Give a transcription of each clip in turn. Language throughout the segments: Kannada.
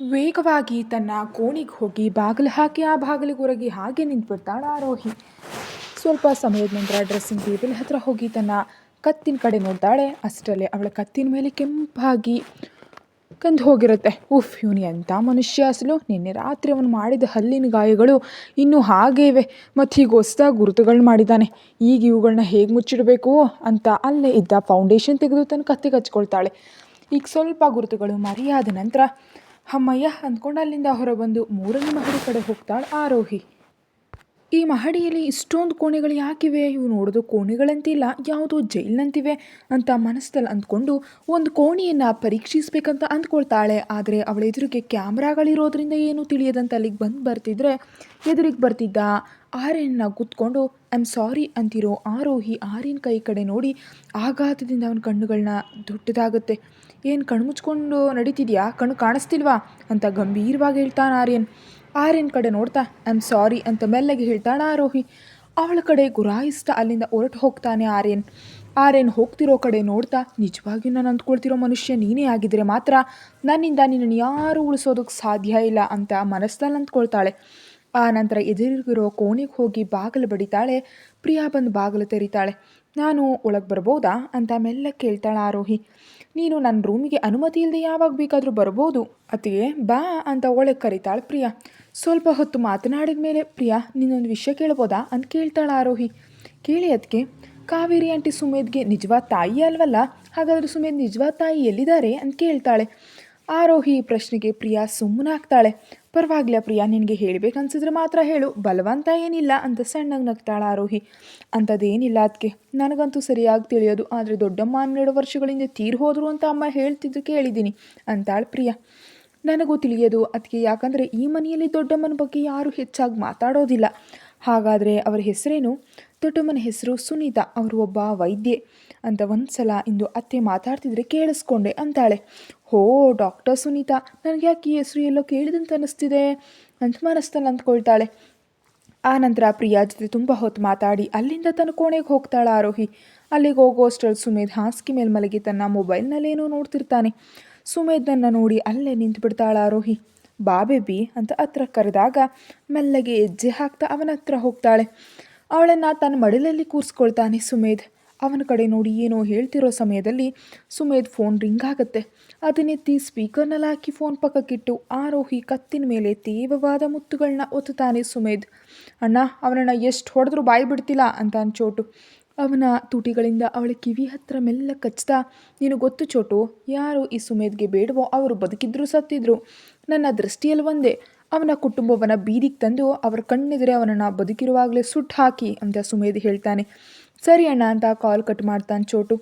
ವೇಗವಾಗಿ ತನ್ನ ಕೋಣಿಗೆ ಹೋಗಿ ಬಾಗಿಲು ಹಾಕಿ, ಆ ಬಾಗಿಲಿಗೊರಗಿ ಹಾಗೆ ನಿಂತ್ಬಿಡ್ತಾಳೆ ಆರೋಹಿ ಸ್ವಲ್ಪ ಸಮಯದ ನಂತರ ಡ್ರೆಸ್ಸಿಂಗ್ ಟೇಬಲ್ ಹತ್ರ ಹೋಗಿ ತನ್ನ ಕತ್ತಿನ ಕಡೆ ನೋಡ್ತಾಳೆ. ಅಷ್ಟರಲ್ಲೇ ಅವಳ ಕತ್ತಿನ ಮೇಲೆ ಕೆಂಪಾಗಿ ಕಂದು ಹೋಗಿರುತ್ತೆ. ಉಫ್, ಇವನು ಎಂಥ ಮನುಷ್ಯ ಅಸಲು. ನಿನ್ನೆ ರಾತ್ರಿ ಅವನು ಮಾಡಿದ ಹಲ್ಲಿನ ಗಾಯಗಳು ಇನ್ನೂ ಹಾಗೇ ಇವೆ ಮತ್ತು ಹೀಗೆ ಹೊಸ್ದಾಗಿ ಗುರುತುಗಳನ್ನ ಮಾಡಿದ್ದಾನೆ ಈಗ ಇವುಗಳನ್ನ ಹೇಗೆ ಮುಚ್ಚಿಡಬೇಕು? ಅಂತ ಅಲ್ಲೇ ಇದ್ದ ಫೌಂಡೇಶನ್ ತೆಗೆದು ತನ್ನ ಕತ್ತಿಗೆ ಹಚ್ಕೊಳ್ತಾಳೆ. ಈಗ ಸ್ವಲ್ಪ ಗುರುತುಗಳು ಮರೆಯಾದ ನಂತರ ಅಮ್ಮಯ್ಯ ಅಂದ್ಕೊಂಡು ಅಲ್ಲಿಂದ ಹೊರಬಂದು ಮೂರನೇ ಮಹಡಿ ಕಡೆ ಹೋಗ್ತಾಳೆ ಆರೋಹಿ. ಈ ಮಹಡಿಯಲ್ಲಿ ಇಷ್ಟೊಂದು ಕೋಣೆಗಳು ಯಾಕಿವೆ? ಇವು ನೋಡೋದು ಕೋಣೆಗಳಂತಿಲ್ಲ, ಯಾವುದೋ ಜೈಲ್ನಂತಿವೆ ಅಂತ ಮನಸ್ಸಲ್ಲಿ ಅಂದ್ಕೊಂಡು ಒಂದು ಕೋಣೆಯನ್ನು ಪರೀಕ್ಷಿಸಬೇಕಂತ ಅಂದ್ಕೊಳ್ತಾಳೆ. ಆದರೆ ಅವಳ ಎದುರಿಗೆ ಕ್ಯಾಮ್ರಾಗಳಿರೋದ್ರಿಂದ ಏನು ತಿಳಿಯದಂತ ಅಲ್ಲಿಗೆ ಬಂದು ಬರ್ತಿದ್ರೆ ಎದುರಿಗೆ ಬರ್ತಿದ್ದ ಆರ್ಯನ್ನ ಕೂತ್ಕೊಂಡು ಐ ಆಮ್ ಸಾರಿ ಅಂತಿರೋ ಆರೋಹಿ ಆರ್ಯನ ಕೈ ಕಡೆ ನೋಡಿ ಆಘಾತದಿಂದ ಅವನ ಕಣ್ಣುಗಳನ್ನ ದೊಡ್ಡದಾಗುತ್ತೆ. ಏನು ಕಣ್ಮುಚ್ಕೊಂಡು ನಡೀತಿದ್ಯಾ? ಕಣ್ಣು ಕಾಣಿಸ್ತಿಲ್ವಾ? ಅಂತ ಗಂಭೀರವಾಗಿ ಹೇಳ್ತಾನೆ ಆರ್ಯನ್. ಆರ್ಯನ್ ಕಡೆ ನೋಡ್ತಾ ಐ ಆಮ್ ಸಾರಿ ಅಂತ ಮೆಲ್ಲಗೆ ಹೇಳ್ತಾಳೆ ಆರೋಹಿ ಅವಳ ಕಡೆ ಗುರಾಯಿಸ್ತಾ ಅಲ್ಲಿಂದ ಹೊರಟು ಹೋಗ್ತಾನೆ ಆರ್ಯನ್. ಆರ್ಯನ್ ಹೋಗ್ತಿರೋ ಕಡೆ ನೋಡ್ತಾ ನಿಜವಾಗಿ ನಾನು ಅಂದ್ಕೊಳ್ತಿರೋ ಮನುಷ್ಯ ನೀನೇ ಆಗಿದ್ರೆ ಮಾತ್ರ ನನ್ನಿಂದ ನಿನ್ನನ್ನು ಯಾರೂ ಉಳಿಸೋದಕ್ಕೆ ಸಾಧ್ಯ ಇಲ್ಲ ಅಂತ ಮನಸ್ಸಲ್ಲಿ ಅಂದ್ಕೊಳ್ತಾಳೆ. ಆ ನಂತರ ಎದುರಿಗಿರೋ ಕೋಣೆಗೆ ಹೋಗಿ ಬಾಗಿಲು ಬಡಿತಾಳೆ. ಪ್ರಿಯಾ ಬಂದು ಬಾಗಿಲು ತೆರೀತಾಳೆ. ನಾನು ಒಳಗೆ ಬರ್ಬೋದಾ? ಅಂತ ಮೆಲ್ಲ ಕೇಳ್ತಾಳೆ ಆರೋಹಿ ನೀನು ನನ್ನ ರೂಮಿಗೆ ಅನುಮತಿ ಇಲ್ಲದೆ ಯಾವಾಗ ಬೇಕಾದರೂ ಬರ್ಬೋದು. ಅತಿಗೆ ಬಾ ಅಂತ ಒಳಗೆ ಕರೀತಾಳೆ ಪ್ರಿಯಾ. ಸ್ವಲ್ಪ ಹೊತ್ತು ಮಾತನಾಡಿದ ಮೇಲೆ, ಪ್ರಿಯಾ, ನಿನ್ನೊಂದು ವಿಷಯ ಕೇಳ್ಬೋದಾ ಅಂತ ಕೇಳ್ತಾಳೆ ಆರೋಹಿ. ಕೇಳಿ ಅದಕ್ಕೆ ಕಾವೇರಿ ಆಂಟಿ ಸುಮೇದ್ಗೆ ನಿಜವಾದ ತಾಯಿ ಅಲ್ವಲ್ಲ? ಹಾಗಾದರೆ ಸುಮೇದ್ ನಿಜವಾದ ತಾಯಿ ಎಲ್ಲಿದ್ದಾರೆ ಅಂತ ಕೇಳ್ತಾಳೆ. ಆರೋಹಿ ಪ್ರಶ್ನೆಗೆ ಪ್ರಿಯಾ ಸುಮ್ಮನಾಗ್ತಾಳೆ. ಪರವಾಗಿಲ್ಲ ಪ್ರಿಯಾ, ನಿನಗೆ ಹೇಳಬೇಕನ್ಸಿದ್ರೆ ಮಾತ್ರ ಹೇಳು. ಬಲವಂತ ಏನಿಲ್ಲ ಅಂತ ಸಣ್ಣಗೆ ನಗ್ತಾಳೆ ಆರೋಹಿ. ಅಂಥದ್ದೇನಿಲ್ಲ ಅದಕ್ಕೆ ನನಗಂತೂ ಸರಿಯಾಗಿ ತಿಳಿಯೋದು, ಆದರೆ ದೊಡ್ಡಮ್ಮ ಹನ್ನೆರಡು ವರ್ಷಗಳಿಂದ ತೀರ್ ಹೋದರು ಅಂತ ಅಮ್ಮ ಹೇಳ್ತಿದ್ದು ಕೇಳಿದ್ದೀನಿ, ಅಂತಾಳೆ ಪ್ರಿಯಾ. ನನಗೂ ತಿಳಿಯೋದು ಅದಕ್ಕೆ ಯಾಕಂದರೆ ಈ ಮನೆಯಲ್ಲಿ ದೊಡ್ಡಮ್ಮನ ಬಗ್ಗೆ ಯಾರೂ ಹೆಚ್ಚಾಗಿ ಮಾತಾಡೋದಿಲ್ಲ. ಹಾಗಾದರೆ ಅವರ ಹೆಸರೇನು? ದೊಡ್ಡಮ್ಮನ ಹೆಸರು ಸುನೀತಾ, ಅವರು ಒಬ್ಬ ವೈದ್ಯೆ. ಅಂತ ಒಂದು ಸಲ ಇಂದು ಅತ್ತೆ ಮಾತಾಡ್ತಿದ್ರೆ ಕೇಳಿಸ್ಕೊಂಡೆ ಅಂತಾಳೆ. ಹೋ, ಡಾಕ್ಟರ್ ಸುನೀತಾ, ನನಗೆ ಯಾಕೆ ಈ ಹೆಸರು ಎಲ್ಲೋ ಕೇಳಿದಂತ ಅನ್ನಿಸ್ತಿದೆ ಅಂತ ಮನಸ್ಸಲ್ಲಿ ಅಂದ್ಕೊಳ್ತಾಳೆ. ಆ ನಂತರ ಪ್ರಿಯಾ ಜೊತೆ ತುಂಬ ಹೊತ್ತು ಮಾತಾಡಿ ಅಲ್ಲಿಂದ ತನ್ನ ಕೋಣೆಗೆ ಹೋಗ್ತಾಳೆ ಆರೋಹಿ. ಅಲ್ಲಿಗೆ ಹೋಗೋಷ್ಟರಲ್ಲಿ ಸುಮೇಧ್ ಹಾಸಿಗೆ ಮೇಲೆ ಮಲಗಿ ತನ್ನ ಮೊಬೈಲ್ನಲ್ಲೇನೋ ನೋಡ್ತಿರ್ತಾನೆ. ಸುಮೇಧ್ನನ್ನು ನೋಡಿ ಅಲ್ಲೇ ನಿಂತು ಬಿಡ್ತಾಳೆ ಆರೋಹಿ. ಬಾ ಬೇಬಿ ಅಂತ ಹತ್ರ ಕರೆದಾಗ ಮೆಲ್ಲಗೆ ಹೆಜ್ಜೆ ಹಾಕ್ತಾ ಅವನ ಹತ್ರ ಹೋಗ್ತಾಳೆ. ಅವಳನ್ನು ತನ್ನ ಮಡಿಲಲ್ಲಿ ಕೂರಿಸ್ಕೊಳ್ತಾನೆ ಸುಮೇಧ್. ಅವನ ಕಡೆ ನೋಡಿ ಏನೋ ಹೇಳ್ತಿರೋ ಸಮಯದಲ್ಲಿ ಸುಮೇಧ್ ಫೋನ್ ರಿಂಗ್ ಆಗುತ್ತೆ. ಅದನ್ನೆತ್ತಿ ಸ್ಪೀಕರ್ನಲ್ಲಿ ಹಾಕಿ ಫೋನ್ ಪಕ್ಕಕ್ಕಿಟ್ಟು ಆರೋಹಿ ಕತ್ತಿನ ಮೇಲೆ ತೀವ್ರವಾದ ಮುತ್ತುಗಳನ್ನ ಒತ್ತುತ್ತಾನೆ ಸುಮೇಧ್. ಅಣ್ಣ, ಅವನನ್ನು ಎಷ್ಟು ಹೊಡೆದ್ರೂ ಬಾಯಿ ಬಿಡ್ತಿಲ್ಲ ಅಂತ ಚೋಟು ಅವನ ತುಟಿಗಳಿಂದ ಅವಳ ಕಿವಿ ಹತ್ರ ಮೆಲ್ಲ ಕಚ್ತಾ, ನೀನು ಗೊತ್ತು ಚೋಟು, ಯಾರು ಈ ಸುಮೇಧ್ಗೆ ಬೇಡವೋ ಅವರು ಬದುಕಿದ್ರು ಸತ್ತಿದ್ರು. ನನ್ನ ದೃಷ್ಟಿಯಲ್ಲಿ ಒಂದೇ, ಅವನ ಕುಟುಂಬವನ್ನು ಬೀದಿಗೆ ತಂದು ಅವರ ಕಣ್ಣೆದುರೆ ಅವನನ್ನು ಬದುಕಿರುವಾಗಲೇ ಸುಟ್ಟು ಹಾಕಿ ಅಂತ ಸುಮೇಧ್ ಹೇಳ್ತಾನೆ. ಸರಿ ಅಣ್ಣ ಅಂತ ಕಾಲ್ ಕಟ್ ಮಾಡ್ತಾನೆ ಚೋಟು.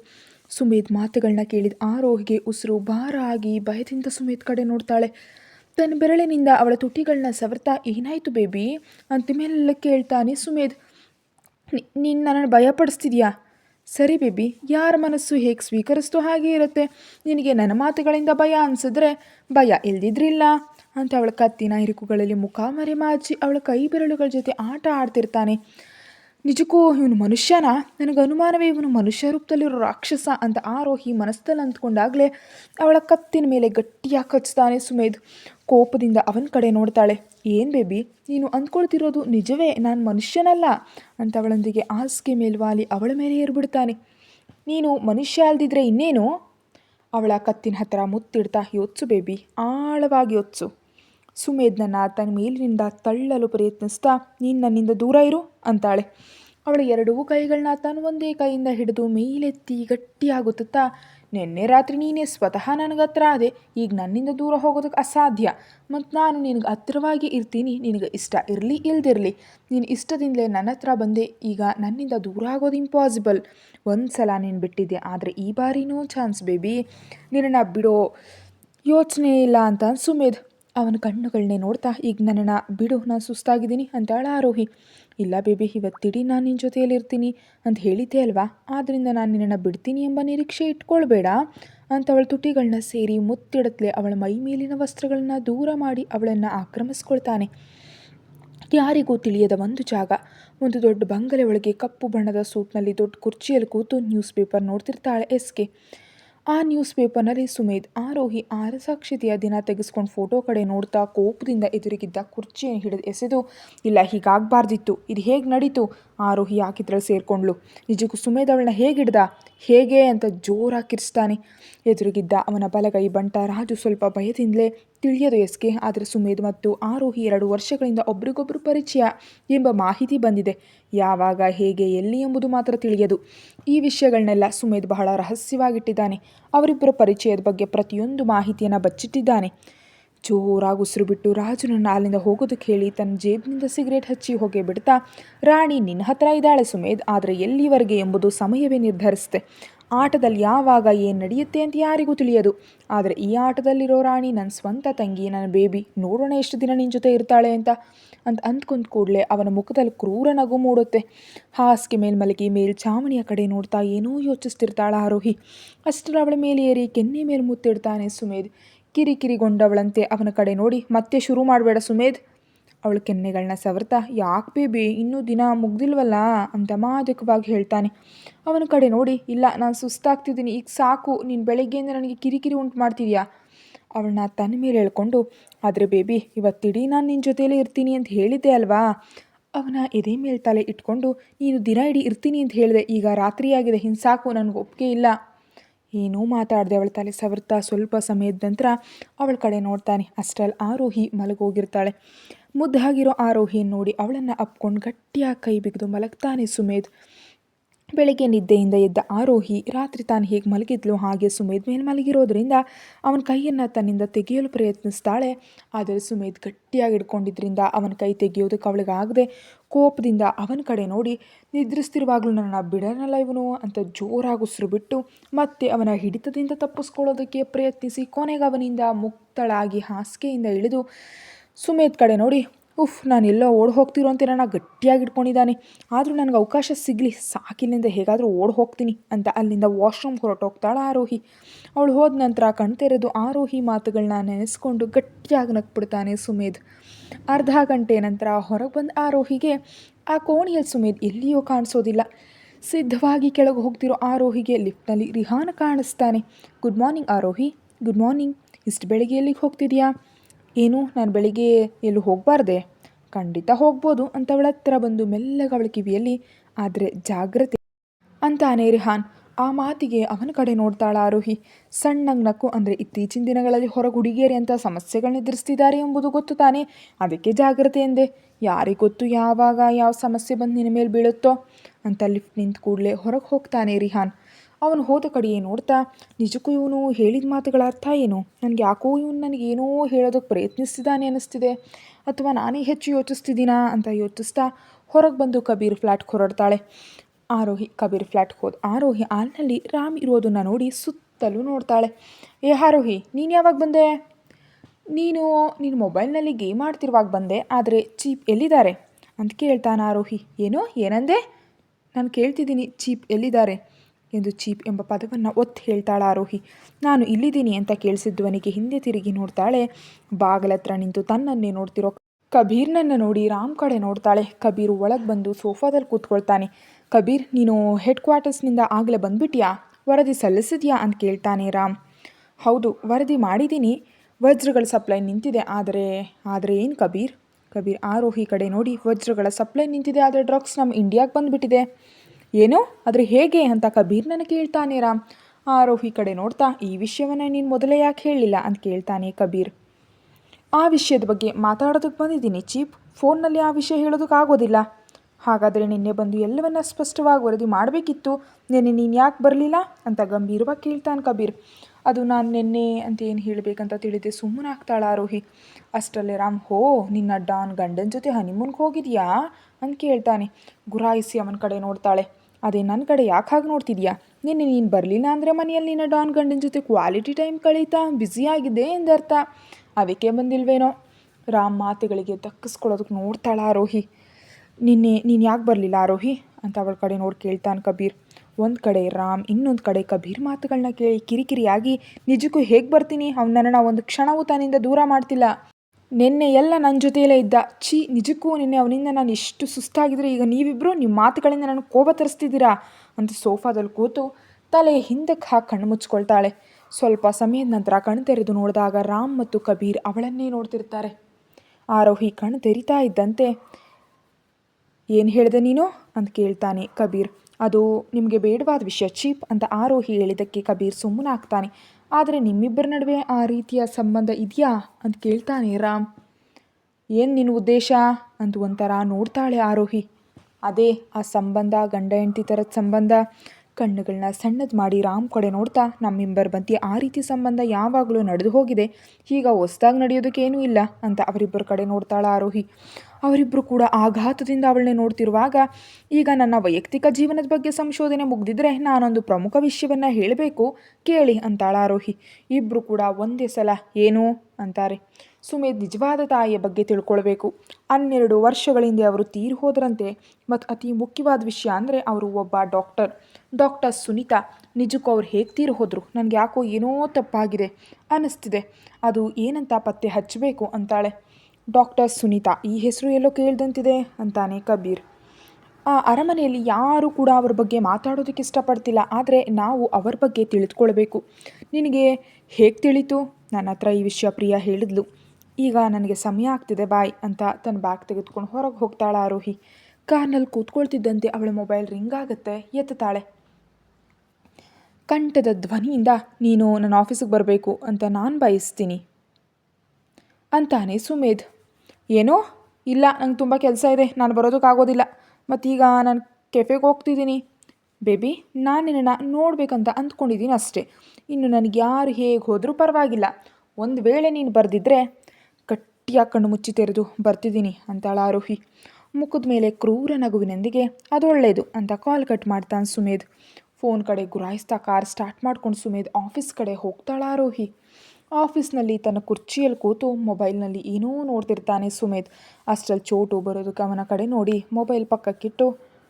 ಸುಮಿತ್ ಮಾತುಗಳನ್ನ ಕೇಳಿದ ಆರೋಹಿಗೆ ಉಸಿರು ಭಾರ ಆಗಿ ಭಯದಿಂದ ಸುಮಿತ್ ಕಡೆ ನೋಡ್ತಾಳೆ. ತನ್ನ ಬೆರಳಿನಿಂದ ಅವಳ ತುಟಿಗಳನ್ನ ಸವರ್ತಾ, ಏನಾಯಿತು ಬೇಬಿ? ಅಂತ ಮೇಲೆ ಕೇಳ್ತಾನೆ ಸುಮೇಧ್ ನೀನು ನನ್ನನ್ನು ಭಯಪಡಿಸ್ತಿದ್ಯಾ? ಸರಿ ಬೇಬಿ, ಯಾರ ಮನಸ್ಸು ಹೇಗೆ ಸ್ವೀಕರಿಸ್ತೋ ಹಾಗೆ ಇರುತ್ತೆ. ನಿನಗೆ ನನ್ನ ಮಾತುಗಳಿಂದ ಭಯ ಅನಿಸಿದ್ರೆ ಭಯ ಇಲ್ದಿದ್ರಿಲ್ಲ, ಅಂತ ಅವಳ ಕತ್ತಿನ ಇರುಕುಗಳಲ್ಲಿ ಮುಖ ಮಾಚಿ ಅವಳ ಕೈ ಬೆರಳುಗಳ ಜೊತೆ ಆಟ ಆಡ್ತಿರ್ತಾನೆ. ನಿಜಕ್ಕೂ ಇವನು ಮನುಷ್ಯನ? ನನಗೆ ಅನುಮಾನವೇ ಇವನು ಮನುಷ್ಯ ರೂಪದಲ್ಲಿರೋ ರಾಕ್ಷಸ ಅಂತ ಆರೋಹಿ ಮನಸ್ಸಲ್ಲಿ ಅಂದ್ಕೊಂಡಾಗಲೇ ಅವಳ ಕತ್ತಿನ ಮೇಲೆ ಗಟ್ಟಿಯಾಗಿ ಕಚ್ತಾನೆ ಸುಮೇಧ್. ಕೋಪದಿಂದ ಅವನ ಕಡೆ ನೋಡ್ತಾಳೆ. ಏನು ಬೇಬಿ? ನೀನು ಅಂದ್ಕೊಳ್ತಿರೋದು ನಿಜವೇ? ನಾನು ಮನುಷ್ಯನಲ್ಲ ಅಂತ ಅವಳೊಂದಿಗೆ ಹಾಸಿಗೆ ಮೇಲ್ವಾಲಿ ಅವಳ ಮೇಲೆ ಏರ್ಬಿಡ್ತಾನೆ. ನೀನು ಮನುಷ್ಯ ಅಲ್ದಿದ್ರೆ ಇನ್ನೇನು? ಅವಳ ಕತ್ತಿನ ಹತ್ತಿರ ಮುತ್ತಿಡ್ತಾ ಯೋತ್ಸು ಬೇಬಿ. ಆಳವಾಗಿ ಯೋತ್ಸು ಸುಮೇಧ್ನನ್ನು ತನ್ನ ಮೇಲಿನಿಂದ ತಳ್ಳಲು ಪ್ರಯತ್ನಿಸ್ತಾ ನೀನು ನನ್ನಿಂದ ದೂರ ಇರು ಅಂತಾಳೆ. ಅವಳ ಎರಡೂ ಕೈಗಳನ್ನ ತಾನು ಒಂದೇ ಕೈಯಿಂದ ಹಿಡಿದು ಮೇಲೆತ್ತಿ ಗಟ್ಟಿಯಾಗುತ್ತಾ, ನಿನ್ನೆ ರಾತ್ರಿ ನೀನೇ ಸ್ವತಃ ನನಗೆ ಹತ್ರ ಆದೆ, ಈಗ ನನ್ನಿಂದ ದೂರ ಹೋಗೋದಕ್ಕೆ ಅಸಾಧ್ಯ. ಮತ್ತು ನಾನು ನಿನಗೆ ಹತ್ತಿರವಾಗಿ ಇರ್ತೀನಿ, ನಿನಗೆ ಇಷ್ಟ ಇರಲಿ, ಇಲ್ದಿರಲಿ. ನೀನು ಇಷ್ಟದಿಂದಲೇ ನನ್ನ ಹತ್ರ ಬಂದೆ, ಈಗ ನನ್ನಿಂದ ದೂರ ಆಗೋದು ಇಂಪಾಸಿಬಲ್ ಒಂದು ಸಲ ನೀನು ಬಿಟ್ಟಿದ್ದೆ, ಆದರೆ ಈ ಬಾರಿನೂ ಚಾನ್ಸ್ ಬೇಬಿ ನಿನ್ನನ್ನು ಬಿಡೋ ಯೋಚನೆ ಇಲ್ಲ ಅಂತ ಸುಮೇಧ್ ಅವನ ಕಣ್ಣುಗಳನ್ನೇ ನೋಡ್ತಾ, ಈಗ ನನ್ನ ಬಿಡು, ನಾನು ಸುಸ್ತಾಗಿದ್ದೀನಿ ಅಂತಾಳ ಆರೋಹಿ ಇಲ್ಲ ಬೇಬಿ ಇವತ್ತಿಡೀ ನಾನು ನಿನ್ನ ಜೊತೆಯಲ್ಲಿ ಇರ್ತೀನಿ ಅಂತ ಹೇಳಿದ್ದೆ ಅಲ್ವಾ? ಆದ್ದರಿಂದ ನಾನು ನಿನ್ನನ್ನು ಬಿಡ್ತೀನಿ ಎಂಬ ನಿರೀಕ್ಷೆ ಇಟ್ಕೊಳ್ಬೇಡ ಅಂತ ಅವಳ ತುಟಿಗಳನ್ನ ಸೇರಿ ಮುತ್ತಿಡತ್ಲೆ ಅವಳ ಮೈ ಮೇಲಿನ ವಸ್ತ್ರಗಳನ್ನ ದೂರ ಮಾಡಿ ಅವಳನ್ನು ಆಕ್ರಮಿಸ್ಕೊಳ್ತಾನೆ. ಯಾರಿಗೂ ತಿಳಿಯದ ಒಂದು ಜಾಗ, ಒಂದು ದೊಡ್ಡ ಬಂಗಲೆ ಒಳಗೆ ಕಪ್ಪು ಬಣ್ಣದ ಸೂಟ್ನಲ್ಲಿ ದೊಡ್ಡ ಕುರ್ಚಿಯಲ್ಲಿ ಕೂತು ನ್ಯೂಸ್ ಪೇಪರ್ ನೋಡ್ತಿರ್ತಾಳೆ ಎಸ್ಗೆ ಆ ನ್ಯೂಸ್ ಪೇಪರ್ನಲ್ಲಿ ಸುಮೇಧ್ ಆರೋಹಿ ಆರಸಾಕ್ಷತೆಯ ದಿನ ತೆಗೆಸ್ಕೊಂಡು ಫೋಟೋ ಕಡೆ ನೋಡ್ತಾ ಕೋಪದಿಂದ ಎದುರಿಗಿದ್ದ ಕುರ್ಚಿಯನ್ನು ಹಿಡಿದು ಎಸೆದು, ಇಲ್ಲ, ಹೀಗಾಗಬಾರ್ದಿತ್ತು, ಇದು ಹೇಗೆ ನಡೀತು? ಆರೋಹಿ ಯಾಕಿದ್ರಲ್ಲಿ ಸೇರಿಕೊಂಡ್ಳು ನಿಜಕ್ಕೂ ಸುಮೇಧ್ ಅವಳನ್ನ ಹೇಗೆ ಹಿಡ್ದ? ಹೇಗೆ ಅಂತ ಜೋರಾಗಿ ಕಿರಿಸ್ತಾನೆ ಎದುರಿಗಿದ್ದ ಅವನ ಬಲಗೈ ಬಂಟ ರಾಜು ಸ್ವಲ್ಪ ಭಯದಿಂದಲೇ ತಿಳಿಯದು ಎಸ್ಕೆ ಆದರೆ ಸುಮೇಧ್ ಮತ್ತು ಆರೋಹಿ ಎರಡು ವರ್ಷಗಳಿಂದ ಒಬ್ರಿಗೊಬ್ಬರು ಪರಿಚಯ ಎಂಬ ಮಾಹಿತಿ ಬಂದಿದೆ. ಯಾವಾಗ, ಹೇಗೆ, ಎಲ್ಲಿ ಎಂಬುದು ಮಾತ್ರ ತಿಳಿಯದು. ಈ ವಿಷಯಗಳನ್ನೆಲ್ಲ ಸುಮೇಧ್ ಬಹಳ ರಹಸ್ಯವಾಗಿಟ್ಟಿದ್ದಾನೆ. ಅವರಿಬ್ಬರ ಪರಿಚಯದ ಬಗ್ಗೆ ಪ್ರತಿಯೊಂದು ಮಾಹಿತಿಯನ್ನು ಬಚ್ಚಿಟ್ಟಿದ್ದಾನೆ. ಜೋರಾಗಿ ಉಸಿರು ಬಿಟ್ಟು ರಾಜುನನ್ನು ಅಲ್ಲಿಂದ ಹೋಗೋದು ಹೇಳಿ ತನ್ನ ಜೇಬಿನಿಂದ ಸಿಗರೇಟ್ ಹಚ್ಚಿ ಹೋಗಿ ಬಿಡ್ತಾ, ರಾಣಿ, ನಿನ್ನ ಹತ್ರ ಇದ್ದಾಳೆ ಸುಮೇಧ್ ಆದರೆ ಎಲ್ಲಿವರೆಗೆ ಎಂಬುದು ಸಮಯವೇ ನಿರ್ಧರಿಸುತ್ತೆ ಆಟದಲ್ಲಿ ಯಾವಾಗ ಏನು ನಡೆಯುತ್ತೆ ಅಂತ ಯಾರಿಗೂ ತಿಳಿಯದು. ಆದರೆ ಈ ಆಟದಲ್ಲಿರೋ ರಾಣಿ ನನ್ನ ಸ್ವಂತ ತಂಗಿ, ನನ್ನ ಬೇಬಿ, ನೋಡೋಣ ಎಷ್ಟು ದಿನ ನಿನ್ನ ಜೊತೆ ಇರ್ತಾಳೆ ಅಂತ. ಅಂತ ಅಂದ್ಕೊಂಡ ಕೂಡಲೇ ಅವನ ಮುಖದಲ್ಲಿ ಕ್ರೂರ ನಗು ಮೂಡುತ್ತೆ. ಹಾಸಿಗೆ ಮೇಲೆ ಮಲಗಿ ಮೇಲ್ಛಾವಣಿಯ ಕಡೆ ನೋಡ್ತಾ ಏನೋ ಯೋಚಿಸ್ತಿರ್ತಾಳ ಆರೋಹಿ. ಅಷ್ಟರ ಅವಳ ಮೇಲೆ ಏರಿ ಕೆನ್ನೆ ಮೇಲೆ ಮುತ್ತಿಡ್ತಾನೆ ಸುಮೇಧ್. ಕಿರಿಕಿರಿಗೊಂಡವಳಂತೆ ಅವನ ಕಡೆ ನೋಡಿ, ಮತ್ತೆ ಶುರು ಮಾಡಬೇಡ ಸುಮೇಧ್. ಅವಳ ಕೆನ್ನೆಗಳನ್ನ ಸವರ್ತಾ, ಯಾಕೆ ಬೇಬಿ, ಇನ್ನೂ ದಿನ ಮುಗ್ದಿಲ್ವಲ್ಲ? ಅಂತ ಮಾದಕವಾಗಿ ಹೇಳ್ತಾನೆ. ಅವನ ಕಡೆ ನೋಡಿ, ಇಲ್ಲ, ನಾನು ಸುಸ್ತಾಗ್ತಿದ್ದೀನಿ, ಈಗ ಸಾಕು, ನೀನು ಬೆಳಗ್ಗೆಯಿಂದ ನನಗೆ ಕಿರಿಕಿರಿ ಉಂಟು ಮಾಡ್ತಿದ್ಯಾ? ಅವಳನ್ನ ತನ್ನ ಮೇಲೆ ಹೇಳ್ಕೊಂಡು ಆದರೆ ಬೇಬಿ, ಇವತ್ತಿಡೀ ನಾನು ನಿನ್ನ ಜೊತೆಯಲ್ಲೇ ಇರ್ತೀನಿ ಅಂತ ಹೇಳಿದ್ದೆ ಅಲ್ವಾ? ಅವನ ಎದೆ ಮೇಲೆ ತಲೆ ಇಟ್ಕೊಂಡು, ನೀನು ದಿನ ಇಡೀ ಇರ್ತೀನಿ ಅಂತ ಹೇಳಿದೆ, ಈಗ ರಾತ್ರಿಯಾಗಿದೆ ಹಿಂಸಾಕು ಸಾಕು, ನನಗೆ ಒಪ್ಪಿಗೆ ಇಲ್ಲ. ಏನೂ ಮಾತಾಡಿದೆ ಅವಳ ತಲೆ ಸವರ್ತಾ ಸ್ವಲ್ಪ ಸಮಯದ ನಂತರ ಅವಳ ಕಡೆ ನೋಡ್ತಾನೆ ಅಷ್ಟರಲ್ಲಿ ಆರೋಹಿ ಮಲಗೋಗಿರ್ತಾಳೆ. ಮುದ್ದಾಗಿರೋ ಆರೋಹಿಯನ್ನು ನೋಡಿ ಅವಳನ್ನು ಅಪ್ಕೊಂಡು ಗಟ್ಟಿಯಾಗಿ ಕೈ ಬಿಗಿದು ಮಲಗ್ತಾನೆ ಸುಮೇಧ್. ಬೆಳಗ್ಗೆ ನಿದ್ದೆಯಿಂದ ಎದ್ದ ಆರೋಹಿ ರಾತ್ರಿ ತಾನು ಹೇಗೆ ಮಲಗಿದ್ಲು ಹಾಗೆ ಸುಮೇಧ್ ಮೇಲೆ ಮಲಗಿರೋದ್ರಿಂದ ಅವನ ಕೈಯನ್ನು ತನ್ನಿಂದ ತೆಗೆಯಲು ಪ್ರಯತ್ನಿಸ್ತಾಳೆ. ಆದರೆ ಸುಮೇಧ್ ಗಟ್ಟಿಯಾಗಿ ಇಟ್ಕೊಂಡಿದ್ದರಿಂದ ಅವನ ಕೈ ತೆಗೆಯೋದಕ್ಕೆ ಅವಳಿಗಾಗದೆ ಕೋಪದಿಂದ ಅವನ ಕಡೆ ನೋಡಿ, ನಿದ್ರಿಸ್ತಿರುವಾಗಲೂ ನನ್ನ ಬಿಡೋನಲ್ಲ ಇವನು ಅಂತ ಜೋರಾಗಿ ಉಸಿರು ಬಿಟ್ಟು ಮತ್ತೆ ಅವನ ಹಿಡಿತದಿಂದ ತಪ್ಪಿಸ್ಕೊಳ್ಳೋದಕ್ಕೆ ಪ್ರಯತ್ನಿಸಿ ಕೊನೆಗೆ ಅವನಿಂದ ಮುಕ್ತಳಾಗಿ ಹಾಸಿಗೆಯಿಂದ ಇಳಿದು ಸುಮೇಧ್ ಕಡೆ ನೋಡಿ, ಉಫ್, ನಾನು ಎಲ್ಲೋ ಓಡಿ ಹೋಗ್ತಿರೋ ಅಂತ ನಾನು ಗಟ್ಟಿಯಾಗಿ ಇಟ್ಕೊಂಡಿದ್ದಾನೆ ಆದರೂ ನನಗೆ ಅವಕಾಶ ಸಿಗಲಿ, ಸಾಕಿಲ್ಲಿಂದ ಹೇಗಾದರೂ ಓಡಿ ಹೋಗ್ತೀನಿ, ಅಂತ ಅಲ್ಲಿಂದ ವಾಶ್ರೂಮ್ ಹೊರಟೋಗ್ತಾಳೆ ಆರೋಹಿ. ಅವಳು ಹೋದ ನಂತರ ಕಣ್ತೆರೆದು ಆರೋಹಿ ಮಾತುಗಳನ್ನ ನೆನೆಸ್ಕೊಂಡು ಗಟ್ಟಿಯಾಗಿ ನಕ್ಬಿಡ್ತಾನೆ ಸುಮೇಧ್ ಅರ್ಧ ಗಂಟೆ ನಂತರ ಹೊರಗೆ ಬಂದ ಆರೋಹಿಗೆ, ಆ ಕೋಣೆಯಲ್ಲಿ ಸುಮೇಧ್ ಎಲ್ಲಿಯೂ ಕಾಣಿಸೋದಿಲ್ಲ. ಸಿದ್ಧವಾಗಿ ಕೆಳಗೆ ಹೋಗ್ತಿರೋ ಆರೋಹಿಗೆ ಲಿಫ್ಟ್ನಲ್ಲಿ ರಿಹಾನ ಕಾಣಿಸ್ತಾನೆ. Good morning Arohi, good morning, ಇಷ್ಟು ಬೆಳಗ್ಗೆ ಎಲ್ಲಿಗೆ ಹೋಗ್ತಿದ್ಯಾ? ಏನು, ನಾನು ಬೆಳಿಗ್ಗೆ ಎಲ್ಲೂ ಹೋಗಬಾರ್ದೆ? ಖಂಡಿತ ಹೋಗ್ಬೋದು ಅಂತ ಅವಳ ಬಂದು ಮೆಲ್ಲಗ ಅವಳ ಕಿವಿಯಲ್ಲಿ, ಆದರೆ ಜಾಗ್ರತೆ ಅಂತಾನೆ ರಿಹಾನ್ ಆ ಮಾತಿಗೆ ಅವನ ಕಡೆ ನೋಡ್ತಾಳ ಆರೋಹಿ. ಸಣ್ಣಗೆ ನಕ್ಕು ಅಂದರೆ ಇತ್ತೀಚಿನ ದಿನಗಳಲ್ಲಿ ಹೊರಗೆ ಹುಡುಗಿಯರಿ ಅಂತ ಸಮಸ್ಯೆಗಳನ್ನ ಎದುರಿಸ್ತಿದ್ದಾರೆ ಎಂಬುದು ಗೊತ್ತು ತಾನೇ? ಅದಕ್ಕೆ ಜಾಗ್ರತೆ ಎಂದೆ. ಯಾರಿಗೆ ಗೊತ್ತು ಯಾವಾಗ ಯಾವ ಸಮಸ್ಯೆ ಬಂದು ನಿನ್ನ ಮೇಲೆ ಬೀಳುತ್ತೋ? ಅಂತ ಲಿಫ್ಟ್ ನಿಂತ ಕೂಡಲೇ ಹೊರಗೆ ಹೋಗ್ತಾನೆ ರಿಹಾನ್ ಅವನು ಹೋದ ಕಡೆಯೇ ನೋಡ್ತಾ, ನಿಜಕ್ಕೂ ಇವನು ಹೇಳಿದ ಮಾತುಗಳ ಅರ್ಥ ಏನು? ನನಗೆ ಯಾಕೋ ಇವನು ನನಗೆ ಏನೋ ಹೇಳೋದಕ್ಕೆ ಪ್ರಯತ್ನಿಸ್ತಿದ್ದಾನೆ ಅನ್ನಿಸ್ತಿದೆ. ಅಥವಾ ನಾನೇ ಹೆಚ್ಚು ಯೋಚಿಸ್ತಿದ್ದೀನಾ ಅಂತ ಯೋಚಿಸ್ತಾ ಹೊರಗೆ ಬಂದು ಕಬೀರ್ ಫ್ಲ್ಯಾಟ್ ಹೊರಡ್ತಾಳೆ. ಆರೋಹಿ, ಕಬೀರ್ ಫ್ಲ್ಯಾಟ್ ಹೋದ, ಆರೋಹಿ ಆಲ್ನಲ್ಲಿ ರಾಮ್ ಇರೋದನ್ನು ನೋಡಿ ಸುತ್ತಲೂ ನೋಡ್ತಾಳೆ. ಏ ಆರೋಹಿ, ನೀನು ಯಾವಾಗ ಬಂದೆ? ನೀನು ನಿನ್ನ ಮೊಬೈಲ್ನಲ್ಲಿ ಗೇಮ್ ಆಡ್ತಿರುವಾಗ ಬಂದೆ, ಆದರೆ ಚೀಪ್ ಎಲ್ಲಿದ್ದಾರೆ? ಅಂತ ಕೇಳ್ತಾನೆ ಆರೋಹಿ. ಏನೋ, ಏನಂದೆ? ನಾನು ಕೇಳ್ತಿದ್ದೀನಿ, ಚೀಪ್ ಎಲ್ಲಿದ್ದಾರೆ? ಎಂದು ಚೀಪ್ ಎಂಬ ಪದವನ್ನು ಒತ್ತು ಹೇಳ್ತಾಳ ಆರೋಹಿ. ನಾನು ಇಲ್ಲಿದ್ದೀನಿ ಅಂತ ಕೇಳಿಸಿದ್ವನಿಗೆ ಹಿಂದೆ ತಿರುಗಿ ನೋಡ್ತಾಳೆ. ಬಾಗಲತ್ರ ನಿಂತು ತನ್ನನ್ನೇ ನೋಡ್ತಿರೋ ಕಬೀರ್ನನ್ನು ನೋಡಿ ರಾಮ್ ಕಡೆ ನೋಡ್ತಾಳೆ. ಕಬೀರ್ ಒಳಗೆ ಬಂದು ಸೋಫಾದಲ್ಲಿ ಕೂತ್ಕೊಳ್ತಾನೆ. ಕಬೀರ್, ನೀನು ಹೆಡ್ ಕ್ವಾರ್ಟರ್ಸ್ನಿಂದ ಆಗಲೇ ಬಂದ್ಬಿಟ್ಯಾ? ವರದಿ ಸಲ್ಲಿಸಿದ್ಯಾ ಅಂತ ಕೇಳ್ತಾನೆ ರಾಮ್. ಹೌದು, ವರದಿ ಮಾಡಿದ್ದೀನಿ. ವಜ್ರಗಳ ಸಪ್ಲೈ ನಿಂತಿದೆ, ಆದರೆ ಆದರೆ ಏನು ಕಬೀರ್? ಕಬೀರ್ ಆರೋಹಿ ಕಡೆ ನೋಡಿ, ವಜ್ರಗಳ ಸಪ್ಲೈ ನಿಂತಿದೆ, ಆದರೆ ಡ್ರಗ್ಸ್ ನಮ್ಮ ಇಂಡಿಯಾಗೆ ಬಂದುಬಿಟ್ಟಿದೆ. ಏನು? ಆದರೆ ಹೇಗೆ ಅಂತ ಕಬೀರ್ ನನಗೆ ಕೇಳ್ತಾನೆ ರಾಮ್. ಆರೋಹಿ ಕಡೆ ನೋಡ್ತಾ, ಈ ವಿಷಯವನ್ನು ನೀನು ಮೊದಲೇ ಯಾಕೆ ಹೇಳಲಿಲ್ಲ ಅಂತ ಕೇಳ್ತಾನೆ ಕಬೀರ್. ಆ ವಿಷಯದ ಬಗ್ಗೆ ಮಾತಾಡೋದಕ್ಕೆ ಬಂದಿದ್ದೀನಿ ಚೀಪ್. ಫೋನ್ನಲ್ಲಿ ಆ ವಿಷಯ ಹೇಳೋದಕ್ಕಾಗೋದಿಲ್ಲ ಹಾಗಾದರೆ ನಿನ್ನೆ ಬಂದು ಎಲ್ಲವನ್ನ ಸ್ಪಷ್ಟವಾಗಿ ವರದಿ ಮಾಡಬೇಕಿತ್ತು. ನಿನ್ನೆ ನೀನು ಯಾಕೆ ಬರಲಿಲ್ಲ ಅಂತ ಗಂಭೀರವಾಗಿ ಕೇಳ್ತಾನೆ ಕಬೀರ್. ಅದು ನಾನು ನಿನ್ನೆ ಅಂತ ಏನು ಹೇಳಬೇಕಂತ ತಿಳಿದೆ ಸುಮ್ಮನೆ ಆಗ್ತಾಳ ಆರೋಹಿ. ಅಷ್ಟಲ್ಲೇ ರಾಮ್, ಹೋ, ನಿನ್ನ ಡಾನ್ ಗಂಡನ ಜೊತೆ ಹನಿಮೂನ್ಗೆ ಹೋಗಿದೆಯಾ? ಅಂತ ಕೇಳ್ತಾನೆ. ಗುರಾಯಿಸಿ ಅವನ ಕಡೆ ನೋಡ್ತಾಳೆ. ಅದೇ ನನ್ನ ಕಡೆ ಯಾಕೆ ಹಾಗೆ ನೋಡ್ತಿದ್ಯಾ? ನಿನ್ನೆ ನೀನು ಬರಲಿಲ್ಲ ಅಂದರೆ ಮನೆಯಲ್ಲಿ ನಿನ್ನ ಡಾನ್ ಗಂಡನ ಜೊತೆ ಕ್ವಾಲಿಟಿ ಟೈಮ್ ಕಳೀತಾ ಬ್ಯುಸಿಯಾಗಿದೆ ಎಂದರ್ಥ. ಅದಕ್ಕೆ ಬಂದಿಲ್ವೇನೋ? ರಾಮ್ ಮಾತುಗಳಿಗೆ ದಕ್ಕಿಸ್ಕೊಳ್ಳೋದಕ್ಕೆ ನೋಡ್ತಾಳ ಆರೋಹಿ. ನಿನ್ನೆ ನೀನು ಯಾಕೆ ಬರಲಿಲ್ಲ ಆರೋಹಿ? ಅಂತ ಅವಳ ಕಡೆ ನೋಡಿ ಕೇಳ್ತಾನೆ ಕಬೀರ್. ಒಂದು ಕಡೆ ರಾಮ್, ಇನ್ನೊಂದು ಕಡೆ ಕಬೀರ್ ಮಾತುಗಳನ್ನ ಕೇಳಿ ಕಿರಿಕಿರಿಯಾಗಿ, ನಿಜಕ್ಕೂ ಹೇಗೆ ಬರ್ತೀನಿ? ಅವನನ್ನು ಒಂದು ಕ್ಷಣವೂ ತನ್ನಿಂದ ದೂರ ಮಾಡ್ತಿಲ್ಲ. ನಿನ್ನೆ ಎಲ್ಲ ನನ್ನ ಜೊತೆಯಲ್ಲೇ ಇದ್ದ. ಛೀ, ನಿಜಕ್ಕೂ ನಿನ್ನೆ ಅವನಿಂದ ನಾನು ಎಷ್ಟು ಸುಸ್ತಾಗಿದ್ರೆ ಈಗ ನೀವಿಬ್ಬರು ನಿಮ್ಮ ಮಾತುಗಳಿಂದ ನನಗೆ ಕೋಪ ತರಿಸ್ತಿದ್ದೀರಾ? ಅಂತ ಸೋಫಾದಲ್ಲಿ ಕೂತು ತಲೆ ಹಿಂದಕ್ಕೆ ಹಾಕಿ ಕಣ್ಣು ಮುಚ್ಕೊಳ್ತಾಳೆ. ಸ್ವಲ್ಪ ಸಮಯದ ನಂತರ ಕಣ್ಣು ತೆರೆದು ನೋಡಿದಾಗ ರಾಮ್ ಮತ್ತು ಕಬೀರ್ ಅವಳನ್ನೇ ನೋಡ್ತಿರ್ತಾರೆ. ಆರೋಹಿ ಕಣ್ಣು ತೆರಿತಾ ಇದ್ದಂತೆ, ಏನು ಹೇಳಿದೆ ನೀನು? ಅಂತ ಕೇಳ್ತಾನೆ ಕಬೀರ್. ಅದು ನಿಮಗೆ ಬೇಡವಾದ ವಿಷಯ, ಚೀಪ್, ಅಂತ ಆರೋಹಿ ಹೇಳಿದ್ದಕ್ಕೆ ಕಬೀರ್ ಸುಮ್ಮನಾಗ್ತಾನೆ. ಆದರೆ ನಿಮ್ಮಿಬ್ಬರ ನಡುವೆ ಆ ರೀತಿಯ ಸಂಬಂಧ ಇದೆಯಾ? ಅಂತ ಕೇಳ್ತಾನೆ ರಾಮ್. ಏನು ನಿನ್ನ ಉದ್ದೇಶ? ಅಂತ ಒಂಥರ ನೋಡ್ತಾಳೆ ಆರೋಹಿ. ಅದೇ, ಆ ಸಂಬಂಧ, ಗಂಡ ಹೆಂಡತಿ ಥರದ ಸಂಬಂಧ. ಕಣ್ಣುಗಳನ್ನ ಸಣ್ಣದು ಮಾಡಿ ರಾಮ್ ಕಡೆ ನೋಡ್ತಾ ನಮ್ಮಿಬ್ಬರ ಬಂತಿ ಆ ರೀತಿ ಸಂಬಂಧ ಯಾವಾಗಲೂ ನಡೆದು ಹೋಗಿದೆ. ಈಗ ಹೊಸ್ದಾಗಿ ನಡೆಯೋದಕ್ಕೇನೂ ಇಲ್ಲ ಅಂತ ಅವರಿಬ್ಬರ ಕಡೆ ನೋಡ್ತಾಳೆ ಆರೋಹಿ. ಅವರಿಬ್ಬರು ಕೂಡ ಆಘಾತದಿಂದ ಅವಳನ್ನೇ ನೋಡ್ತಿರುವಾಗ, ಈಗ ನನ್ನ ವೈಯಕ್ತಿಕ ಜೀವನದ ಬಗ್ಗೆ ಸಂಶೋಧನೆ ಮುಗ್ದಿದ್ರೆ ನಾನೊಂದು ಪ್ರಮುಖ ವಿಷಯವನ್ನು ಹೇಳಬೇಕು. ಕೇಳಿ, ಅಂತಾಳ ಆರೋಹಿ. ಇಬ್ಬರು ಕೂಡ ಒಂದೇ ಸಲ ಏನು? ಅಂತಾರೆ. ಸುಮೇಧ್ ನಿಜವಾದ ತಾಯಿಯ ಬಗ್ಗೆ ತಿಳ್ಕೊಳ್ಬೇಕು. ಹನ್ನೆರಡು ವರ್ಷಗಳಿಂದ ಅವರು ತೀರಿ ಹೋದರಂತೆ ಮತ್ತು ಅತಿ ಮುಖ್ಯವಾದ ವಿಷಯ ಅಂದರೆ ಅವರು ಒಬ್ಬ ಡಾಕ್ಟರ್. ಡಾಕ್ಟರ್ ಸುನೀತಾ, ನಿಜಕ್ಕೂ ಅವ್ರು ಹೇಗೆ ತೀರಿ ಹೋದರು? ನನಗೆ ಯಾಕೋ ಏನೋ ತಪ್ಪಾಗಿದೆ ಅನ್ನಿಸ್ತಿದೆ ಅದು ಏನಂತ ಪತ್ತೆ ಹಚ್ಚಬೇಕು ಅಂತಾಳೆ. ಡಾಕ್ಟರ್ ಸುನೀತಾ, ಈ ಹೆಸರು ಎಲ್ಲೋ ಕೇಳ್ದಂತಿದೆ ಅಂತಾನೆ ಕಬೀರ್. ಆ ಅರಮನೆಯಲ್ಲಿ ಯಾರೂ ಕೂಡ ಅವ್ರ ಬಗ್ಗೆ ಮಾತಾಡೋದಕ್ಕೆ ಇಷ್ಟಪಡ್ತಿಲ್ಲ, ಆದರೆ ನಾವು ಅವರ ಬಗ್ಗೆ ತಿಳಿದುಕೊಳ್ಬೇಕು. ನಿನಗೆ ಹೇಗೆ ತಿಳಿತು? ನನ್ನ ಹತ್ರ ಈ ವಿಷಯ ಪ್ರಿಯ ಹೇಳಿದ್ಲು. ಈಗ ನನಗೆ ಸಮಯ ಆಗ್ತಿದೆ, ಬಾಯ್ ಅಂತ ತನ್ನ ಬ್ಯಾಗ್ ತೆಗೆದುಕೊಂಡು ಹೊರಗೆ ಹೋಗ್ತಾಳೆ ಆರೋಹಿ. ಕಾರ್ನಲ್ಲಿ ಕೂತ್ಕೊಳ್ತಿದ್ದಂತೆ ಅವಳ ಮೊಬೈಲ್ ರಿಂಗ್ ಆಗುತ್ತೆ ಎತ್ತತಾಳೆ ಕಂಠದ ಧ್ವನಿಯಿಂದ, ನೀನು ನನ್ನ ಆಫೀಸಿಗೆ ಬರಬೇಕು ಅಂತ ನಾನು ಬಯಸ್ತೀನಿ. ಅಂತಾನೆ ಸುಮೇಧ್. ಏನೋ? ಇಲ್ಲ, ನಂಗೆ ತುಂಬ ಕೆಲಸ ಇದೆ. ನಾನು ಬರೋದಕ್ಕಾಗೋದಿಲ್ಲ ಮತ್ತೀಗ ನಾನು ಕೆಫೆಗೆ ಹೋಗ್ತಿದ್ದೀನಿ ಬೇಬಿ, ನಾನು ನಿನ್ನನ್ನು ನೋಡಬೇಕಂತ ಅಂದ್ಕೊಂಡಿದ್ದೀನಿ ಅಷ್ಟೇ. ಇನ್ನು ನನಗೆ ಯಾರು ಹೇಗೆ ಹೋದರೂ ಪರವಾಗಿಲ್ಲ. ಒಂದು ವೇಳೆ ನೀನು ಬರೆದಿದ್ದರೆ ಗಟ್ಟಿಯಾಗಿ ಕಣ್ಣು ಮುಚ್ಚಿ ತೆರೆದು ಬರ್ತಿದ್ದೀನಿ ಅಂತಾಳ ಆರೋಹಿ ಮುಖದ ಮೇಲೆ ಕ್ರೂರ ನಗುವಿನೊಂದಿಗೆ, ಅದು ಒಳ್ಳೆಯದು ಅಂತ ಕಾಲ್ ಕಟ್ ಮಾಡ್ತಾನೆ ಸುಮೇಧ್. ಫೋನ್ ಕಡೆ ಗುರಾಯಿಸ್ತಾ ಕಾರ್ ಸ್ಟಾರ್ಟ್ ಮಾಡ್ಕೊಂಡು ಸುಮೇಧ್ ಆಫೀಸ್ ಕಡೆ ಹೋಗ್ತಾಳ ಆರೋಹಿ ಆಫೀಸ್ನಲ್ಲಿ ತನ್ನ ಕುರ್ಚಿಯಲ್ಲಿ ಕೂತು ಮೊಬೈಲ್ನಲ್ಲಿ ಏನೋ ನೋಡ್ತಿರ್ತಾನೆ ಸುಮೇತ್. ಅಷ್ಟರಲ್ಲಿ ಚೋಟು ಬರೋದು ಅವನ ಕಡೆ ನೋಡಿ ಮೊಬೈಲ್ ಪಕ್ಕಕ್ಕಿಟ್ಟು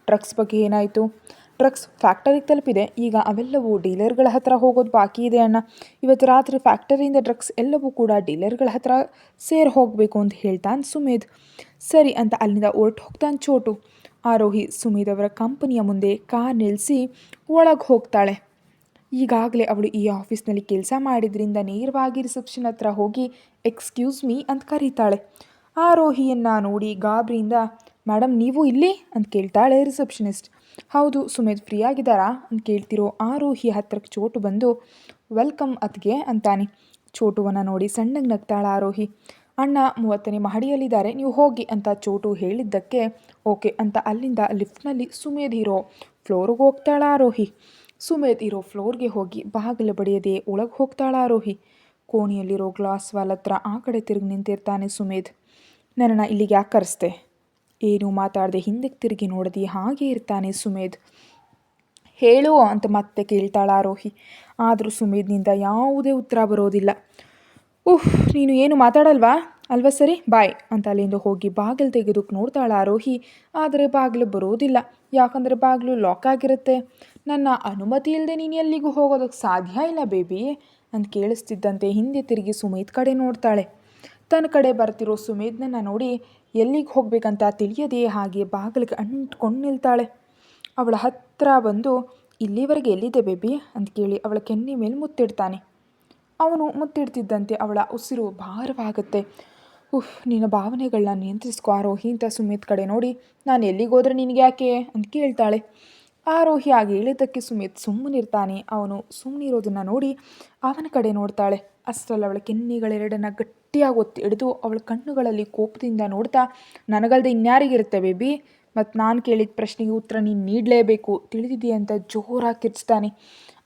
ಡ್ರಗ್ಸ್ ಬಗ್ಗೆ ಏನಾಯಿತು? ಡ್ರಗ್ಸ್ ಫ್ಯಾಕ್ಟರಿಗೆ ತಲುಪಿದೆ. ಈಗ ಅವೆಲ್ಲವೂ ಡೀಲರ್ಗಳ ಹತ್ರ ಹೋಗೋದು ಬಾಕಿ ಇದೆ ಅಣ್ಣ. ಇವತ್ತು ರಾತ್ರಿ ಫ್ಯಾಕ್ಟರಿಯಿಂದ ಡ್ರಗ್ಸ್ ಎಲ್ಲವೂ ಕೂಡ ಡೀಲರ್ಗಳ ಹತ್ರ ಸೇರಿ ಹೋಗಬೇಕು ಅಂತ ಹೇಳ್ತಾನೆ ಸುಮೇಧ್ ಸರಿ ಅಂತ ಅಲ್ಲಿಂದ ಹೊರ್ಟು ಹೋಗ್ತಾನೆ ಚೋಟು. ಆರೋಹಿ ಸುಮೇಧ್ ಅವರ ಕಂಪನಿಯ ಮುಂದೆ ಕಾರ್ ನಿಲ್ಲಿಸಿ ಒಳಗೆ ಹೋಗ್ತಾಳೆ. ಈಗಾಗಲೇ ಅವಳು ಈ ಆಫೀಸ್ನಲ್ಲಿ ಕೆಲಸ ಮಾಡಿದ್ರಿಂದ ನೇರವಾಗಿ ರಿಸೆಪ್ಷನ್ ಹತ್ರ ಹೋಗಿ ಎಕ್ಸ್ಕ್ಯೂಸ್ ಮೀ ಅಂತ ಕರೀತಾಳೆ. ಆರೋಹಿಯನ್ನು ನೋಡಿ ಗಾಬರಿಯಿಂದ ಮೇಡಮ್ ನೀವು ಇಲ್ಲಿ? ಅಂತ ಕೇಳ್ತಾಳೆ ರಿಸೆಪ್ಷನಿಸ್ಟ್. ಹೌದು, ಸುಮೇಧ್ ಫ್ರೀ ಆಗಿದ್ದಾರಾ ಅಂತ ಕೇಳ್ತಿರೋ ಆರೋಹಿ ಹತ್ರಕ್ಕೆ ಚೋಟು ಬಂದು ವೆಲ್ಕಮ್ ಅತ್ಗೆ ಅಂತಾನೆ. ಚೋಟುವನ್ನು ನೋಡಿ ಸಣ್ಣಗೆ ನಗ್ತಾಳೆ ಆರೋಹಿ. ಅಣ್ಣ, ಮೂವತ್ತನೇ ಮಹಡಿಯಲ್ಲಿದ್ದಾರೆ, ನೀವು ಹೋಗಿ ಅಂತ ಚೋಟು ಹೇಳಿದ್ದಕ್ಕೆ ಓಕೆ ಅಂತ ಅಲ್ಲಿಂದ ಲಿಫ್ಟ್ನಲ್ಲಿ ಸುಮೇಧ್ ಇರೋ ಫ್ಲೋರಿಗೆ ಹೋಗ್ತಾಳೆ ಆರೋಹಿ. ಸುಮೇಧ್ ಇರೋ ಫ್ಲೋರ್ಗೆ ಹೋಗಿ ಬಾಗಿಲು ಬಡಿಯದೆ ಒಳಗೆ ಹೋಗ್ತಾಳ ಆರೋಹಿ ಕೋಣೆಯಲ್ಲಿರೋ ಗ್ಲಾಸ್ ವಾಲ್ ಆ ಕಡೆ ತಿರುಗಿ ನಿಂತಿರ್ತಾನೆ ಸುಮೇಧ್ ನನ್ನನ್ನು ಇಲ್ಲಿಗೆ ಆಕರಿಸ್ದೆ. ಕರೆಸ್ದೆ ಏನು ಮಾತಾಡದೆ ಹಿಂದಕ್ಕೆ ತಿರುಗಿ ನೋಡದೆ ಹಾಗೆ ಇರ್ತಾನೆ ಸುಮೇಧ್ ಹೇಳು ಅಂತ ಮತ್ತೆ ಕೇಳ್ತಾಳ ಆರೋಹಿ ಆದರೂ ಸುಮೇಧ್ನಿಂದ ಯಾವುದೇ ಉತ್ತರ ಬರೋದಿಲ್ಲ. ಉಹ್ ನೀನು ಏನು ಮಾತಾಡಲ್ವಾ? ಅಲ್ವಾ ಸರಿ, ಬಾಯ್ ಅಂತ ಅಲ್ಲಿಂದ ಹೋಗಿ ಬಾಗಿಲು ತೆಗೆದಕ್ಕೆ ನೋಡ್ತಾಳ ಆರೋಹಿ ಆದರೆ ಬಾಗಿಲು ಬರೋದಿಲ್ಲ. ಯಾಕಂದರೆ ಬಾಗಿಲು ಲಾಕ್ ಆಗಿರುತ್ತೆ. ನನ್ನ ಅನುಮತಿ ಇಲ್ಲದೆ ನೀನು ಎಲ್ಲಿಗೂ ಹೋಗೋದಕ್ಕೆ ಸಾಧ್ಯ ಇಲ್ಲ ಬೇಬಿ. ಅಂತ ಕೇಳಿಸ್ತಿದ್ದಂತೆ ಹಿಂದೆ ತಿರುಗಿ ಸುಮೇತ್ ಕಡೆ ನೋಡ್ತಾಳೆ. ತನ್ನ ಕಡೆ ಬರ್ತಿರೋ ಸುಮೇಧ್ನನ್ನು ನೋಡಿ ಎಲ್ಲಿಗೆ ಹೋಗಬೇಕಂತ ತಿಳಿಯದೆ ಹಾಗೆ ಬಾಗಿಲಿಗೆ ಅಂಟ್ಕೊಂಡು ನಿಲ್ತಾಳೆ. ಅವಳ ಹತ್ತಿರ ಬಂದು, ಇಲ್ಲಿವರೆಗೆ ಎಲ್ಲಿದೆ ಬೇಬಿ? ಅಂತ ಕೇಳಿ ಅವಳ ಕೆನ್ನೆ ಮೇಲೆ ಮುತ್ತಿಡ್ತಾನೆ. ಅವನು ಮುತ್ತಿಡ್ತಿದ್ದಂತೆ ಅವಳ ಉಸಿರು ಭಾರವಾಗುತ್ತೆ. ಉಫ್, ನಿನ್ನ ಭಾವನೆಗಳನ್ನ ನಿಯಂತ್ರಿಸ್ಕೋ ಆರೋಹಿ, ಅಂತ ಸುಮಿತ್ ಕಡೆ ನೋಡಿ, ನಾನು ಎಲ್ಲಿಗೋದ್ರೆ ನಿನಗೆ ಯಾಕೆ ಅಂತ ಕೇಳ್ತಾಳೆ. ಆರೋಹಿ ಆಗಿ ಹೇಳಿದ್ದಕ್ಕೆ ಸುಮಿತ್ ಸುಮ್ಮನಿರ್ತಾನೆ. ಅವನು ಸುಮ್ಮನಿರೋದನ್ನು ನೋಡಿ ಅವನ ಕಡೆ ನೋಡ್ತಾಳೆ. ಅಷ್ಟರಲ್ಲಿ ಅವಳ ಕೆನ್ನಿಗಳೆರಡನ್ನ ಗಟ್ಟಿಯಾಗಿ ಒತ್ತಿ ಹಿಡಿದು ಅವಳ ಕಣ್ಣುಗಳಲ್ಲಿ ಕೋಪದಿಂದ ನೋಡ್ತಾ, ನನಗಲ್ದೆ ಇನ್ಯಾರಿಗಿರುತ್ತೆ ಬೇಬಿ? ಮತ್ತು ನಾನು ಕೇಳಿದ ಪ್ರಶ್ನೆಗೆ ಉತ್ತರ ನೀನು ನೀಡಲೇಬೇಕು. ತಿಳಿದಿದೆಯಾ ಅಂತ ಜೋರಾಗಿ ಕಿರ್ಚ್ತಾನೆ.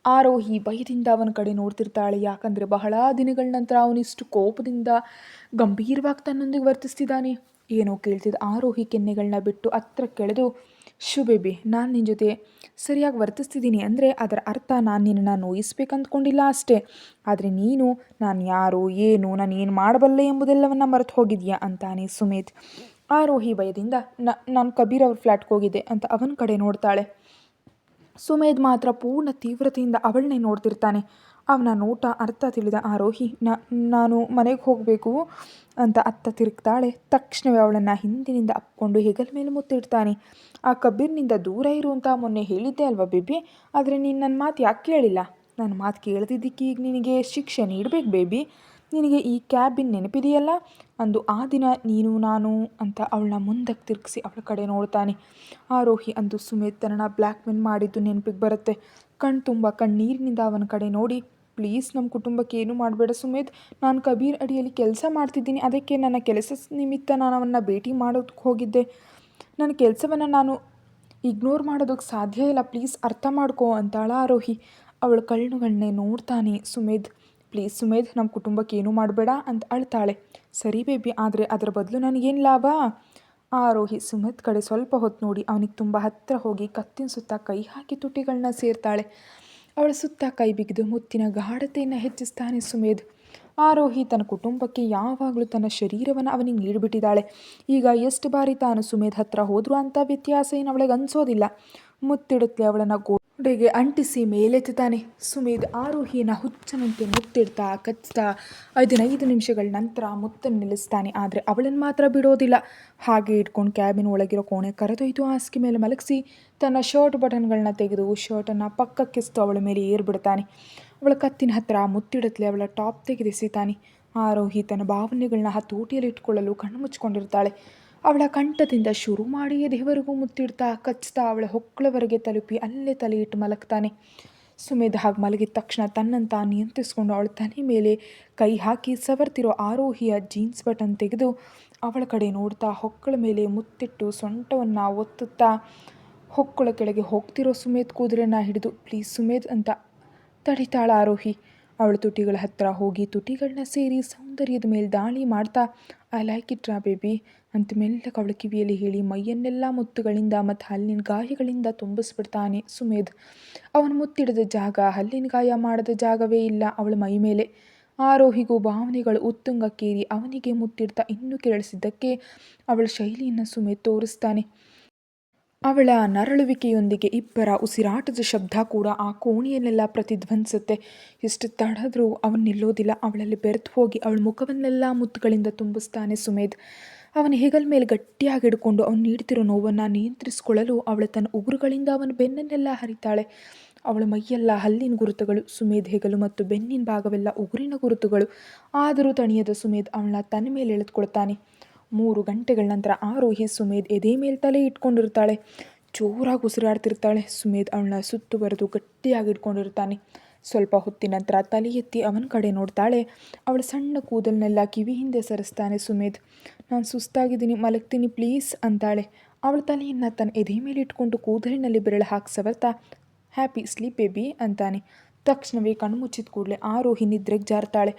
ಆರೋಹಿ ಭಯದಿಂದ ಅವನ ಕಡೆ ನೋಡ್ತಿರ್ತಾಳೆ. ಯಾಕಂದರೆ ಬಹಳ ದಿನಗಳ ನಂತರ ಅವನಿಷ್ಟು ಕೋಪದಿಂದ ಗಂಭೀರವಾಗಿ ತನ್ನೊಂದಿಗೆ ವರ್ತಿಸ್ತಿದ್ದಾನೆ. ಏನೋ ಕೇಳ್ತಿದ್ದ. ಆರೋಹಿ ಕೆನ್ನೆಗಳನ್ನ ಬಿಟ್ಟು ಹತ್ರ ಕೆಳೆದು ಶು ಬೇಬಿ, ನಾನು ನಿನ್ನ ಜೊತೆ ಸರಿಯಾಗಿ ವರ್ತಿಸ್ತಿದ್ದೀನಿ ಅಂದರೆ ಅದರ ಅರ್ಥ ನಾನು ನಿನ್ನನ್ನು ನೋಯಿಸ್ಬೇಕು ಅಂದ್ಕೊಂಡಿಲ್ಲ ಅಷ್ಟೇ. ಆದರೆ ನೀನು, ನಾನು ಯಾರು, ಏನು, ನಾನು ಏನು ಮಾಡಬಲ್ಲೆ ಎಂಬುದೆಲ್ಲವನ್ನು ಮರೆತು ಹೋಗಿದೆಯಾ? ಅಂತಾನೆ ಸುಮೇಧ್ ಆರೋಹಿ ಭಯದಿಂದ ನಾನು ಕಬೀರ್ ಅವ್ರ ಫ್ಲ್ಯಾಟ್ಗೆ ಹೋಗಿದ್ದೆ ಅಂತ ಅವನ ಕಡೆ ನೋಡ್ತಾಳೆ. ಸುಮೇಧ್ ಮಾತ್ರ ಪೂರ್ಣ ತೀವ್ರತೆಯಿಂದ ಅವಳನ್ನೇ ನೋಡ್ತಿರ್ತಾನೆ. ಅವನ ನೋಟ ಅರ್ಥ ತಿಳಿದ ಆರೋಹಿ ನಾನು ಮನೆಗೆ ಹೋಗಬೇಕು. ಅಂತ ಅತ್ತ ತಿರುಗ್ತಾಳೆ. ತಕ್ಷಣವೇ ಅವಳನ್ನು ಹಿಂದಿನಿಂದ ಅಪ್ಕೊಂಡು ಹೆಗಲ ಮೇಲೆ ಮುತ್ತಿಡ್ತಾನೆ. ಆ ಕಬೀರ್ನಿಂದ ದೂರ ಇರು ಅಂತ ಮೊನ್ನೆ ಹೇಳಿದ್ದೆ ಅಲ್ವಾ ಬೇಬಿ? ಆದರೆ ನೀನು ನನ್ನ ಮಾತು ಯಾಕೆ ಕೇಳಿಲ್ಲ? ನನ್ನ ಮಾತು ಕೇಳ್ದಿದ್ದಕ್ಕೆ ಈಗ ನಿನಗೆ ಶಿಕ್ಷೆ ನೀಡಬೇಕು ಬೇಬಿ? ನಿನಗೆ ಈ ಕ್ಯಾಬಿನ್ ನೆನಪಿದೆಯಲ್ಲ? ಅಂದು ಆ ದಿನ ನೀನು ನಾನು ಅಂತ ಅವಳನ್ನ ಮುಂದಕ್ಕೆ ತಿರುಗಿಸಿ ಅವಳ ಕಡೆ ನೋಡ್ತಾನೆ. ಆರೋಹಿ ಅಂದು ಸುಮೇತ್ ತನ್ನ ಬ್ಲ್ಯಾಕ್ ಮೇಲ್ ಮಾಡಿದ್ದು ನೆನಪಿಗೆ ಬರುತ್ತೆ. ಕಣ್ ತುಂಬ ಕಣ್ಣೀರಿನಿಂದ ಅವನ ಕಡೆ ನೋಡಿ ಪ್ಲೀಸ್ ನಮ್ಮ ಕುಟುಂಬಕ್ಕೆ ಏನು ಮಾಡಬೇಡ ಸುಮೇತ್. ನಾನು ಕಬೀರ್ ಅಡಿಯಲ್ಲಿ ಕೆಲಸ ಮಾಡ್ತಿದ್ದೀನಿ. ಅದಕ್ಕೆ ನನ್ನ ಕೆಲಸ ನಿಮಿತ್ತ ನಾನು ಅವನ್ನ ಭೇಟಿ ಮಾಡೋದಕ್ಕೆ ಹೋಗಿದ್ದೆ. ನನ್ನ ಕೆಲಸವನ್ನು ನಾನು ಇಗ್ನೋರ್ ಮಾಡೋದಕ್ಕೆ ಸಾಧ್ಯ ಇಲ್ಲ. ಪ್ಲೀಸ್ ಅರ್ಥ ಮಾಡ್ಕೋ ಅಂತಾಳ ಆರೋಹಿ. ಅವಳ ಕಣ್ಣುಗಳನ್ನೇ ನೋಡ್ತಾನೆ ಸುಮೇಧ್ ಪ್ಲೀಸ್ ಸುಮೇಧ್ ನಮ್ಮ ಕುಟುಂಬಕ್ಕೆ ಏನೂ ಮಾಡಬೇಡ ಅಂತ ಅಳ್ತಾಳೆ. ಸರಿ ಬೇಬಿ, ಆದರೆ ಅದರ ಬದಲು ನನಗೇನು ಲಾಭ? ಆರೋಹಿ ಸುಮೇಧ್ ಕಡೆ ಸ್ವಲ್ಪ ಹೊತ್ತು ನೋಡಿ ಅವನಿಗೆ ತುಂಬ ಹತ್ತಿರ ಹೋಗಿ ಕತ್ತಿನ ಸುತ್ತ ಕೈ ಹಾಕಿ ತುಟಿಗಳನ್ನ ಸೇರ್ತಾಳೆ. ಅವಳ ಸುತ್ತ ಕೈ ಬಿಗಿದು ಮುತ್ತಿನ ಗಾಢತೆಯನ್ನು ಹೆಚ್ಚಿಸ್ತಾನೆ ಸುಮೇಧ್. ಆರೋಹಿ ತನ್ನ ಕುಟುಂಬಕ್ಕೆ ಯಾವಾಗಲೂ ತನ್ನ ಶರೀರವನ್ನು ಅವನಿಗೆ ನೀಡಿಬಿಟ್ಟಿದ್ದಾಳೆ. ಈಗ ಎಷ್ಟು ಬಾರಿ ತಾನು ಸುಮೇಧ್ ಹತ್ರ ಹೋದರೂ ಅಂತ ವ್ಯತ್ಯಾಸ ಏನು ಅವಳಿಗೆ ಅನಿಸೋದಿಲ್ಲ. ಮುತ್ತಿಡುತ್ತೆ ಅವಳನ್ನು ಗೋಡೆಗೆ ಅಂಟಿಸಿ ಮೇಲೆತ್ತುತ್ತಾನೆ ಸುಮೇಧ್ ಆರೋಹಿಯನ್ನು ಹುಚ್ಚನಂತೆ ಮುತ್ತಿಡ್ತಾ ಕಚ್ತಾ ಹದಿನೈದು ನಿಮಿಷಗಳ ನಂತರ ಮುತ್ತನ್ನು ನಿಲ್ಲಿಸ್ತಾನೆ. ಆದರೆ ಅವಳನ್ನು ಮಾತ್ರ ಬಿಡೋದಿಲ್ಲ. ಹಾಗೆ ಇಟ್ಕೊಂಡು ಕ್ಯಾಬಿನ್ ಒಳಗಿರೋ ಕೋಣೆ ಕರೆದೊಯ್ದು ಹಾಸಿಗೆ ಮೇಲೆ ಮಲಗಿಸಿ ತನ್ನ ಶರ್ಟ್ ಬಟನ್ಗಳನ್ನ ತೆಗೆದು ಶರ್ಟನ್ನು ಪಕ್ಕಕ್ಕಿಸ್ತು ಅವಳ ಮೇಲೆ ಏರ್ಬಿಡ್ತಾನೆ. ಅವಳ ಕತ್ತಿನ ಹತ್ತಿರ ಮುತ್ತಿಡತ್ಲೆ ಅವಳ ಟಾಪ್ ತೆಗೆದಿಸಿತಾನೆ ಆರೋಹಿ ತನ್ನ ಭಾವನೆಗಳನ್ನ ಹತೋಟಿಯಲ್ಲಿ ಇಟ್ಕೊಳ್ಳಲು ಕಣ್ಣು ಮುಚ್ಕೊಂಡಿರ್ತಾಳೆ. ಅವಳ ಕಂಠದಿಂದ ಶುರು ಮಾಡಿ ದೇವರಿಗೂ ಮುತ್ತಿಡ್ತಾ ಕಚ್ತಾ ಅವಳ ಹೊಕ್ಕಳವರೆಗೆ ತಲುಪಿ ಅಲ್ಲೇ ತಲೆ ಇಟ್ಟು ಮಲಗ್ತಾನೆ. ಸುಮೇಧ ಹಾಗೆ ಮಲಗಿದ ತಕ್ಷಣ ತನ್ನಂತ ನಿಯಂತ್ರಿಸ್ಕೊಂಡು ಅವಳ ತಲೆ ಮೇಲೆ ಕೈ ಹಾಕಿ ಸವರ್ತಿರೋ ಆರೋಹಿಯ ಜೀನ್ಸ್ ಬಟನ್ ತೆಗೆದು ಅವಳ ಕಡೆ ನೋಡ್ತಾ ಹೊಕ್ಕಳ ಮೇಲೆ ಮುತ್ತಿಟ್ಟು ಸೊಂಟವನ್ನು ಒತ್ತುತ್ತಾ ಹೊಕ್ಕಳ ಕೆಳಗೆ ಹೋಗ್ತಿರೋ ಸುಮೇಧ್ ಕೂದಲನ್ನು ಹಿಡಿದು, ಪ್ಲೀಸ್ ಸುಮೇಧ್ ಅಂತ ತಡಿತಾಳ ಆರೋಹಿ. ಅವಳ ತುಟಿಗಳ ಹತ್ತಿರ ಹೋಗಿ ತುಟಿಗಳನ್ನ ಸೇರಿ ಸೌಂದರ್ಯದ ಮೇಲೆ ದಾಳಿ ಮಾಡ್ತಾ, ಐ ಲೈಕ್ ಇಟ್ರಾ ಬೇಬಿ ಅಂತ ಮೆಲ್ಲಗೆ ಅವಳ ಕಿವಿಯಲ್ಲಿ ಹೇಳಿ ಮೈಯನ್ನೆಲ್ಲ ಮುತ್ತುಗಳಿಂದ ಮತ್ತು ಹಲ್ಲಿನ ಗಾಯಗಳಿಂದ ತುಂಬಿಸ್ಬಿಡ್ತಾನೆ ಸುಮೇಧ್. ಅವನು ಮುತ್ತಿಡದ ಜಾಗ, ಹಲ್ಲಿನ ಗಾಯ ಮಾಡದ ಜಾಗವೇ ಇಲ್ಲ. ಅವಳ ಮೈ ಮೇಲೆ ಆರೋಹಿಗೂ ಭಾವನೆಗಳು ಉತ್ತುಂಗಕ್ಕೇರಿ ಅವನಿಗೆ ಮುತ್ತಿಡ್ತಾ ಇನ್ನೂ ಕೆರಳಿಸಿದ್ದಕ್ಕೆ ಅವಳ ಶೈಲಿಯನ್ನು ಸುಮೇಧ್ ತೋರಿಸ್ತಾನೆ. ಅವಳ ನರಳುವಿಕೆಯೊಂದಿಗೆ ಇಬ್ಬರ ಉಸಿರಾಟದ ಶಬ್ದ ಕೂಡ ಆ ಕೋಣೆಯನ್ನೆಲ್ಲ ಪ್ರತಿಧ್ವನಿಸುತ್ತೆ. ಎಷ್ಟು ತಡೆದ್ರೂ ಅವನು ನಿಲ್ಲೋದಿಲ್ಲ. ಅವಳಲ್ಲಿ ಬೆರೆತು ಹೋಗಿ ಅವಳ ಮುಖವನ್ನೆಲ್ಲ ಮುತ್ತುಗಳಿಂದ ತುಂಬಿಸ್ತಾನೆ ಸುಮೇಧ್. ಅವನ ಹೆಗಲ್ ಮೇಲೆ ಗಟ್ಟಿಯಾಗಿ ಹಿಡ್ಕೊಂಡು ಅವನು ನೀಡ್ತಿರೋ ನೋವನ್ನು ನಿಯಂತ್ರಿಸಿಕೊಳ್ಳಲು ಅವಳ ತನ್ನ ಉಗುರುಗಳಿಂದ ಅವನ ಬೆನ್ನನ್ನೆಲ್ಲ ಹರಿತಾಳೆ. ಅವಳ ಮೈಯೆಲ್ಲ ಹಲ್ಲಿನ ಗುರುತುಗಳು, ಸುಮೇಧ್ ಹೆಗಲು ಮತ್ತು ಬೆನ್ನಿನ ಭಾಗವೆಲ್ಲ ಉಗುರಿನ ಗುರುತುಗಳು. ಆದರೂ ತಣಿಯದ ಸುಮೇಧ್ ಅವಳನ್ನ ತನ್ನ ಮೇಲೆ ಎಳೆದುಕೊಳ್ತಾನೆ. ಮೂರು ಗಂಟೆಗಳ ನಂತರ ಆರೋಹಿ ಸುಮೇಧ್ ಎದೆ ಮೇಲೆ ತಲೆ ಇಟ್ಕೊಂಡಿರ್ತಾಳೆ. ಜೋರಾಗಿ ಉಸಿರಾಡ್ತಿರ್ತಾಳೆ. ಸುಮೇಧ್ ಅವಳನ್ನ ಸುತ್ತುವರೆದು ಗಟ್ಟಿಯಾಗಿ ಇಟ್ಕೊಂಡಿರ್ತಾನೆ ಸ್ವಲ್ಪ ಹೊತ್ತಿನ ನಂತರ ತಲೆ ಎತ್ತಿ ಅವನ ಕಡೆ ನೋಡ್ತಾಳೆ. ಅವಳ ಸಣ್ಣ ಕೂದಲನ್ನೆಲ್ಲ ಕಿವಿ ಹಿಂದೆ ಸರಿಸ್ತಾನೆ ಸುಮೇಧ್ ನಾನು ಸುಸ್ತಾಗಿದ್ದೀನಿ, ಮಲಗ್ತೀನಿ ಪ್ಲೀಸ್ ಅಂತಾಳೆ. ಅವಳ ತಲೆಯನ್ನು ತನ್ನ ಎದೆ ಮೇಲೆ ಇಟ್ಕೊಂಡು ಕೂದಲಿನಲ್ಲಿ ಬೆರಳು ಹಾಕಿ ಸವರ್ತಾ ಹ್ಯಾಪಿ ಸ್ಲೀಪ್ ಬೇಬಿ ಅಂತಾನೆ. ತಕ್ಷಣವೇ ಕಣ್ಣು ಮುಚ್ಚಿದ ಕೂಡಲೇ ಆರೋಹಿ ನಿದ್ರೆಗೆ ಜಾರ್ತಾಳೆ.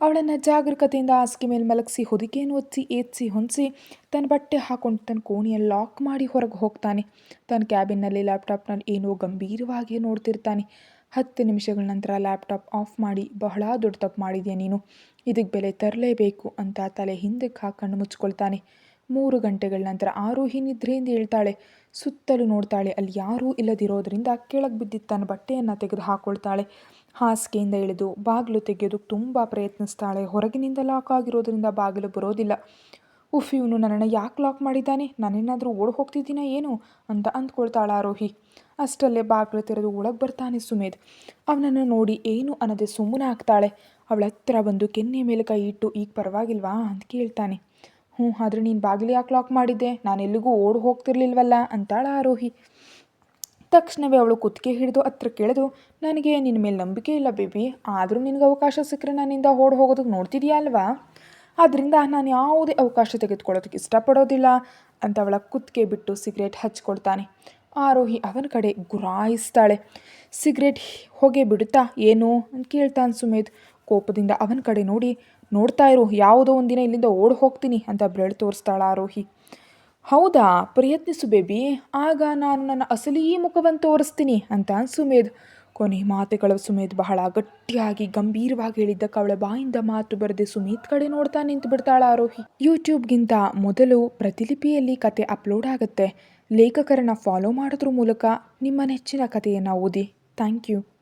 ಅವಳನ್ನು ಜಾಗರೂಕತೆಯಿಂದ ಹಾಸಿಗೆ ಮೇಲೆ ಮಲಗಿಸಿ, ಹೊದಿಕೆಯನ್ನು ಒತ್ತಿ, ಏತ್ಸಿ, ಹೊಂದಿಸಿ, ತನ್ನ ಬಟ್ಟೆ ಹಾಕೊಂಡು ತನ್ನ ಕೋಣೆಯನ್ನು ಲಾಕ್ ಮಾಡಿ ಹೊರಗೆ ಹೋಗ್ತಾನೆ. ತನ್ನ ಕ್ಯಾಬಿನ್ನಲ್ಲಿ, ಲ್ಯಾಪ್ಟಾಪ್ನಲ್ಲಿ ಏನೋ ಗಂಭೀರವಾಗಿ ನೋಡ್ತಿರ್ತಾನೆ. ಹತ್ತು ನಿಮಿಷಗಳ ನಂತರ ಲ್ಯಾಪ್ಟಾಪ್ ಆಫ್ ಮಾಡಿ, ಬಹಳ ದೊಡ್ಡ ತಪ್ಪು ಮಾಡಿದೆಯಾ ನೀನು? ಇದಕ್ಕೆ ಬೆಲೆ ತರಲೇಬೇಕು ಅಂತ ತಲೆ ಹಿಂದಕ್ಕೆ ಹಾಕೊಂಡು ಮುಚ್ಕೊಳ್ತಾನೆ. ಮೂರು ಗಂಟೆಗಳ ನಂತರ ಆರೋಹಿ ನಿದ್ರೆಯಿಂದ ಹೇಳ್ತಾಳೆ, ಸುತ್ತಲೂ ನೋಡ್ತಾಳೆ, ಅಲ್ಲಿ ಯಾರೂ ಇಲ್ಲದಿರೋದರಿಂದ ಕೆಳಗೆ ಬಿದ್ದಿದ್ದ ತನ್ನ ಬಟ್ಟೆಯನ್ನು ತೆಗೆದು ಹಾಕೊಳ್ತಾಳೆ. ಹಾಸಿಗೆಯಿಂದ ಇಳಿದು ಬಾಗಿಲು ತೆಗೆಯೋದಕ್ಕೆ ತುಂಬ ಪ್ರಯತ್ನಿಸ್ತಾಳೆ. ಹೊರಗಿನಿಂದ ಲಾಕ್ ಆಗಿರೋದ್ರಿಂದ ಬಾಗಿಲು ಬರೋದಿಲ್ಲ. ಉಫ್, ಇವನು ನನ್ನನ್ನು ಯಾಕೆ ಲಾಕ್ ಮಾಡಿದ್ದಾನೆ? ನಾನೇನಾದರೂ ಓಡಿ ಹೋಗ್ತಿದ್ದೀನ ಏನು? ಅಂತ ಅಂದ್ಕೊಳ್ತಾಳೆ ಆರೋಹಿ. ಅಷ್ಟಲ್ಲೇ ಬಾಗಿಲು ತೆರೆದು ಒಳಗೆ ಬರ್ತಾನೆ ಸುಮೇಧ್ ಅವನನ್ನು ನೋಡಿ ಏನು ಅನ್ನದೆ ಸುಮ್ಮನೆ ಆಗ್ತಾಳೆ. ಅವಳ ಹತ್ರ ಬಂದು ಕೆನ್ನೆ ಮೇಲೆ ಕೈ ಇಟ್ಟು, ಈಗ ಪರವಾಗಿಲ್ವಾ? ಅಂತ ಕೇಳ್ತಾನೆ. ಹ್ಞೂ, ಆದರೆ ನೀನು ಬಾಗಿಲು ಯಾಕೆ ಲಾಕ್ ಮಾಡಿದ್ದೆ? ನಾನು ಎಲ್ಲಿಗೂ ಓಡಿ ಹೋಗ್ತಿರ್ಲಿಲ್ವಲ್ಲ? ಅಂತಾಳ ಆರೋಹಿ. ತಕ್ಷಣವೇ ಅವಳು ಕುತ್ತಿಗೆ ಹಿಡಿದು ಹತ್ರ ಕೇಳಿದು, ನನಗೆ ನಿನ್ನ ಮೇಲೆ ನಂಬಿಕೆ ಇಲ್ಲ ಬೇಬಿ. ಆದರೂ ನಿನಗೆ ಅವಕಾಶ ಸಿಕ್ಕರೆ ನನ್ನಿಂದ ಓಡಿ ಹೋಗೋದಕ್ಕೆ ನೋಡ್ತಿದ್ಯಾ ಅಲ್ವಾ? ಆದ್ದರಿಂದ ನಾನು ಯಾವುದೇ ಅವಕಾಶ ತೆಗೆದುಕೊಳ್ಳೋದಕ್ಕೆ ಇಷ್ಟಪಡೋದಿಲ್ಲ ಅಂತ ಅವಳ ಕುತ್ತಿಗೆ ಬಿಟ್ಟು ಸಿಗರೇಟ್ ಹಚ್ಕೊಳ್ತಾನೆ ಆರೋಹಿ ಅವನ ಕಡೆ ಗುರಾಯಿಸ್ತಾಳೆ. ಸಿಗರೇಟ್ ಹೊಗೆ ಬಿಡುತ್ತಾ, ಏನು ಅಂತ ಕೇಳ್ತಾನೆ ಸುಮೇಧ್. ಕೋಪದಿಂದ ಅವನ ಕಡೆ ನೋಡಿ, ನೋಡ್ತಾ ಇರು, ಯಾವುದೋ ಒಂದಿನ ಇಲ್ಲಿಂದ ಓಡಿ ಹೋಗ್ತೀನಿ ಅಂತ ಬ್ರೆಳ್ ತೋರಿಸ್ತಾಳ ಆರೋಹಿ. ಹೌದಾ, ಪ್ರಯತ್ನಿಸು ಬೇಬಿ, ಆಗ ನಾನು ನನ್ನ ಅಸಲೀ ಮುಖವನ್ನು ತೋರಿಸ್ತೀನಿ ಅಂತ ಸುಮೇಧ್. ಕೊನೆ ಮಾತುಗಳು ಸುಮೇಧ್ ಬಹಳ ಗಟ್ಟಿಯಾಗಿ, ಗಂಭೀರವಾಗಿ ಹೇಳಿದ್ದಕ್ಕೆ ಅವಳ ಬಾಯಿಂದ ಮಾತು ಬರದೆ ಸುಮೇತ್ ಕಡೆ ನೋಡ್ತಾ ನಿಂತು ಬಿಡ್ತಾಳ ಆರೋಹಿ. ಯೂಟ್ಯೂಬ್ಗಿಂತ ಮೊದಲು ಪ್ರತಿಲಿಪಿಯಲ್ಲಿ ಕತೆ ಅಪ್ಲೋಡ್ ಆಗುತ್ತೆ. ಲೇಖಕರನ್ನ ಫಾಲೋ ಮಾಡೋದ್ರ ಮೂಲಕ ನಿಮ್ಮ ನೆಚ್ಚಿನ ಕಥೆಯನ್ನು ಓದಿ. Thank you